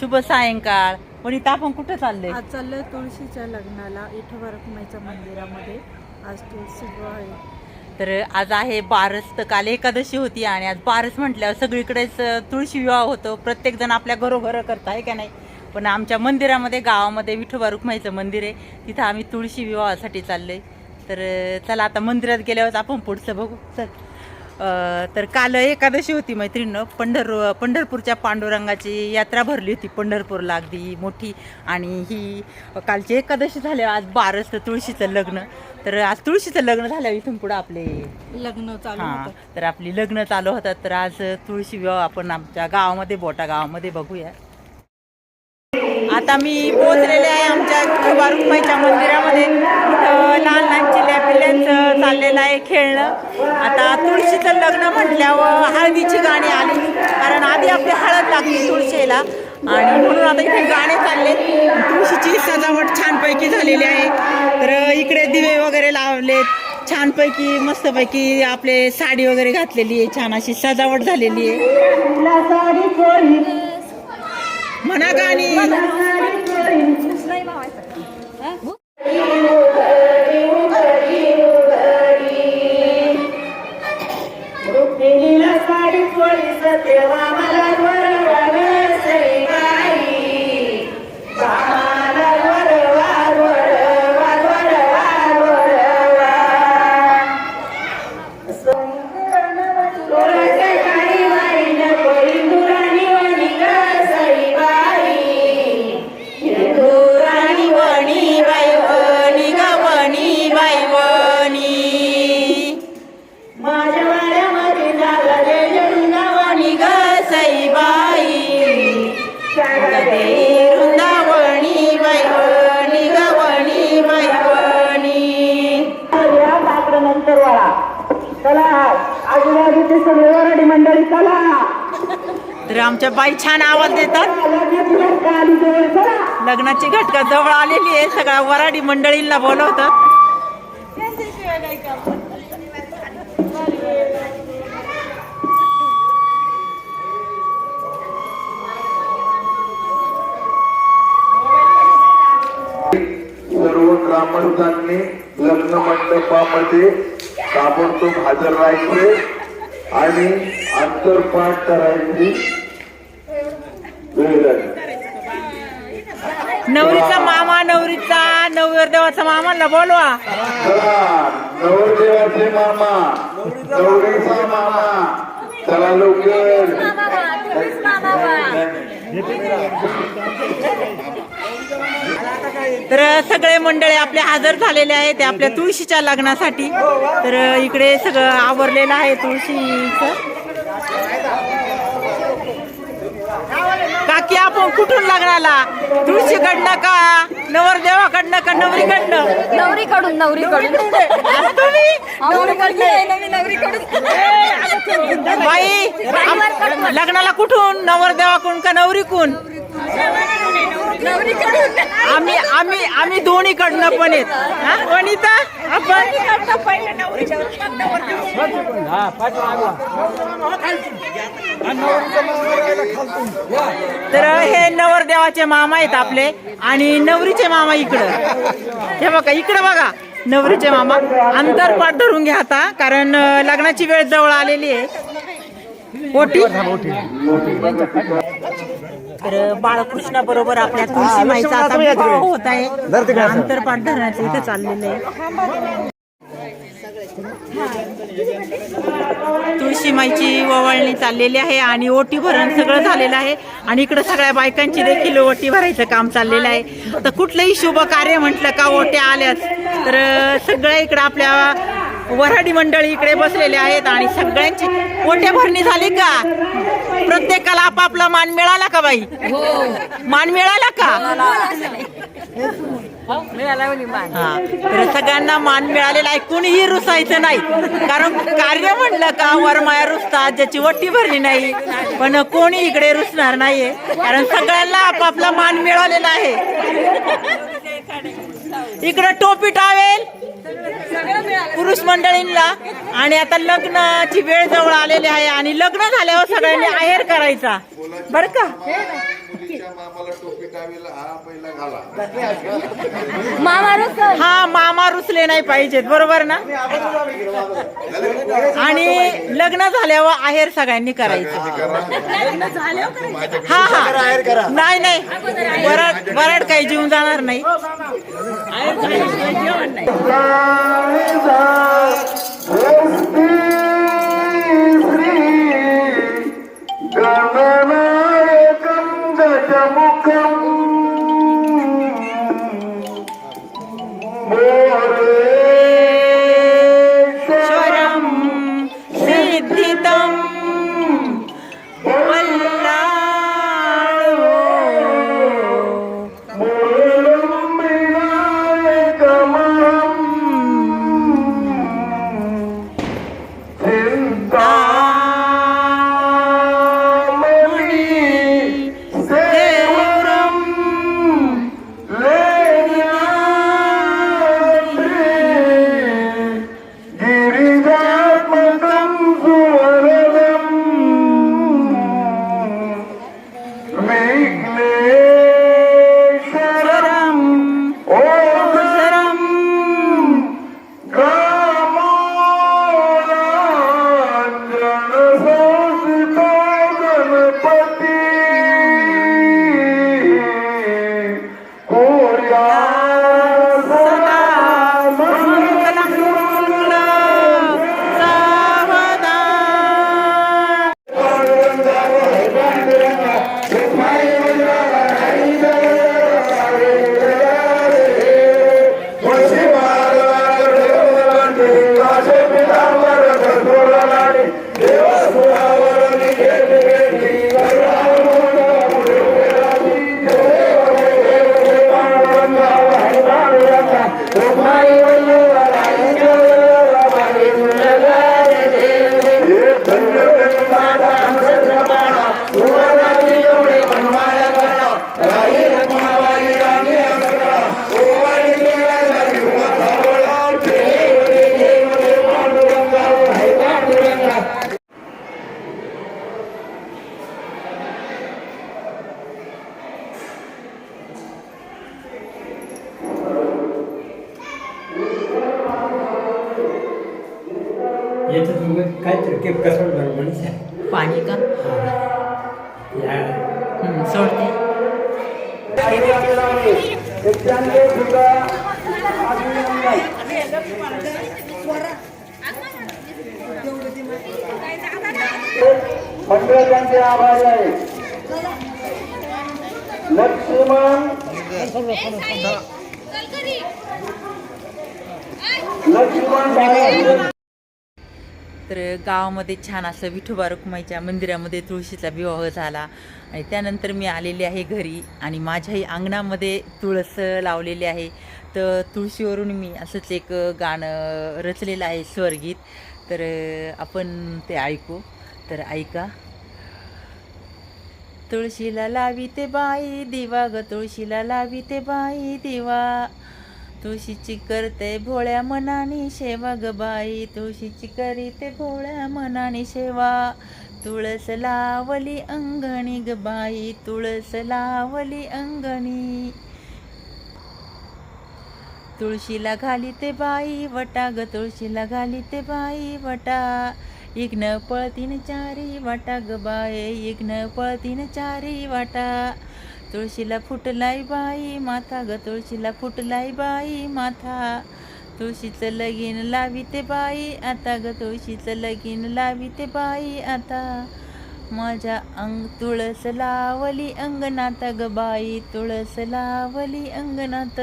शुभ सायंकाळ. वनिता आपण कुठं चाललंय? आज चाललंय तुळशीच्या लग्नाला इथं मंदिरामध्ये. आज तुळशी आहे तर आज आहे बारस तर काल एकादशी होती आणि आज बारस म्हटल्यावर सगळीकडेच तुळशी विवाह होतो. प्रत्येक जण आपल्या घरोघर करत आहे का नाही? पण आमच्या मंदिरामध्ये गावामध्ये विठोबा रुक्माईचं मंदिर आहे. तिथं आम्ही तुळशी विवाहासाठी चाललोय. तर चला आता मंदिरात गेल्यावर आपण पुढचं बघू. चल. तर काल एकादशी होती मैत्रिणीनं पंढर पंढरपूरच्या पांडुरंगाची यात्रा भरली होती पंढरपूरला अगदी मोठी. आणि ही कालची एकादशी झाल्या आज बारस तर तुळशीचं लग्न. तर आज तुळशीचं लग्न झाल्यावर इथून पुढं आपले लग्न चालू हा तर आपली लग्न चालू होतात. तर आज तुळशी विवाह आपण आमच्या गावामध्ये बोटा गावामध्ये बघूया. आता मी पोहोचलेले आहे आमच्या विठोबा रुक्माईच्या मंदिरामध्ये लहान लहान चिल्या आहे खेळणं. आता तुळशीचं लग्न म्हटल्यावर हळदीची गाणी आली. कारण आधी आपली हळद लागली तुळशीला. आणि म्हणून आता इथे गाणे चालले. तुळशीची सजावट छानपैकी झालेली आहे. तर इकडे दिवे वगैरे लावलेत. छानपैकी मस्तपैकी आपले साडी वगैरे घातलेली आहे. छान अशी सजावट झालेली आहे. म्हणा गाणी. राणी आजूबाजूचे सगळे वराडी मंडळी चला. तर आमच्या बाई छान आवाज देतात. लग्नाची घटका आली जवळ चला लग्नाची घटका जवळ आलेली आहे. सगळ्या वराडी मंडळींना बोलवतात. सर्व ग्रामस्थांनी लग्न मंडपामध्ये ताबडतोब हजर राहायचे. आणि अंतरपाठ करायची वेळ झाली. नवरीचा मामा नवरीचा नवरदेवाचा मामाला बोलवा. नवरदेवाचे मामा नवरीचा मामा. चला लवकर. तर सगळे मंडळी आपले हजर झालेले आहेत ते आपल्या तुळशीच्या लग्नासाठी. तर इकडे सगळं आवरलेलं आहे तुळशीचं. काकी आपण कुठून लग्नाला? तुळशीकडनं का नवरदेवाकडनं का नवरीकडनं? नवरीकडून नवरीकडून. बाई लग्नाला कुठून? नवरदेवाकडून का नवरीकडून? आम्ही आम्ही आम्ही दोन्हीकडनं पण येत हा? वनिता आपण? तर हे नवरदेवाचे मामा आहेत आपले आणि नवरीचे मामा इकडं. हे बघा इकडं बघा नवरीचे मामा. अंतरपाठ धरून घ्या आता कारण लग्नाची वेळ जवळ आलेली आहे. ओटी तर बाळकृष्णा बरोबर आपल्या तुळशी माईचा आता विवाह होत आहे. अंतरपाठ धरण्याचं इथं चाललेलं आहे. तुळशी माईची ओवाळणी चाललेली आहे आणि ओटी भरण सगळं झालेलं आहे. आणि इकडं सगळ्या बायकांची देखील ओटी भरायचं काम चाललेलं आहे. तर कुठलंही शुभ कार्य म्हटलं का ओट्या आल्याच तर सगळ्या इकडं आपल्या वऱ्हाडी मंडळी इकडे बसलेले आहेत आणि सगळ्यांची ओट्या भरणी झाली का? प्रत्येकाला आपापला मान मिळाला का बाई? मान मिळाला का? हा सगळ्यांना मान मिळालेला आहे कुणीही रुसायचं नाही. कारण कार्य म्हणलं का वरमाया रुसतात ज्याची वट्टी भरली नाही. पण कोणी इकडे रुसणार नाहीये. कारण सगळ्यांना आपापला मान मिळालेला आहे. इकडं टोपी टावेल. पुरुष मंडळींना आणि आता लग्नाची वेळ जवळ आलेली आहे आणि लग्न झाल्यावर सगळ्यांनी आहेर करायचा. बर का? हो मामाला टोपी टावीला हा पहिला घाला. हा मामा रुसले नाही पाहिजेत बरोबर ना? आणि लग्न झाल्यावर आहेर सगळ्यांनी करायचं. हा हा. नाही नाही. वराड वराड काही जीवन जाणार नाही. जेवण नाही. याच्यात मग काय तर ते कसं बरोबर पाणी का? या. हं, सोडते. मंडळ त्यांचे आभारी आहे. लक्ष्मण लक्ष्मण बाळासाहेब तर गावामध्ये छान असं विठोबा रुक्माईच्या मंदिरामध्ये तुळशीचा विवाह झाला. आणि त्यानंतर मी आलेली आहे घरी आणि माझ्याही अंगणामध्ये तुळस लावलेली आहे. तर तुळशीवरून मी असंच एक गाणं रचलेलं आहे स्वरगीत. तर आपण ते ऐकू. तर ऐका. तुळशीला लावी ते बाई दिवा ग तुळशीला लावी ते बाई दिवा. तुळशीची करते भोळ्या मनाने सेवा ग बाई. तुळशीची करीते भोळ्या मनाने सेवा. तुळस लावली अंगणी ग बाई. तुळस लावली अंगणी. तुळशीला घाली ते बाई वटा ग तुळशीला घाली ते बाई वटा. इग्न पळतीन चारी वाटा ग बाये इग्न पळतीन चारी वाटा. तुळशीला फुटलाय बाई माथा ग तुळशीला फुटलाय बाई माथा. तुळशीचं लगीन लावी ते बाई आता ग तुळशीचं लगीन लावी ते बाई आता. माझ्या अंग तुळस लावली अंगणात ग बाई तुळस लावली अंगणात.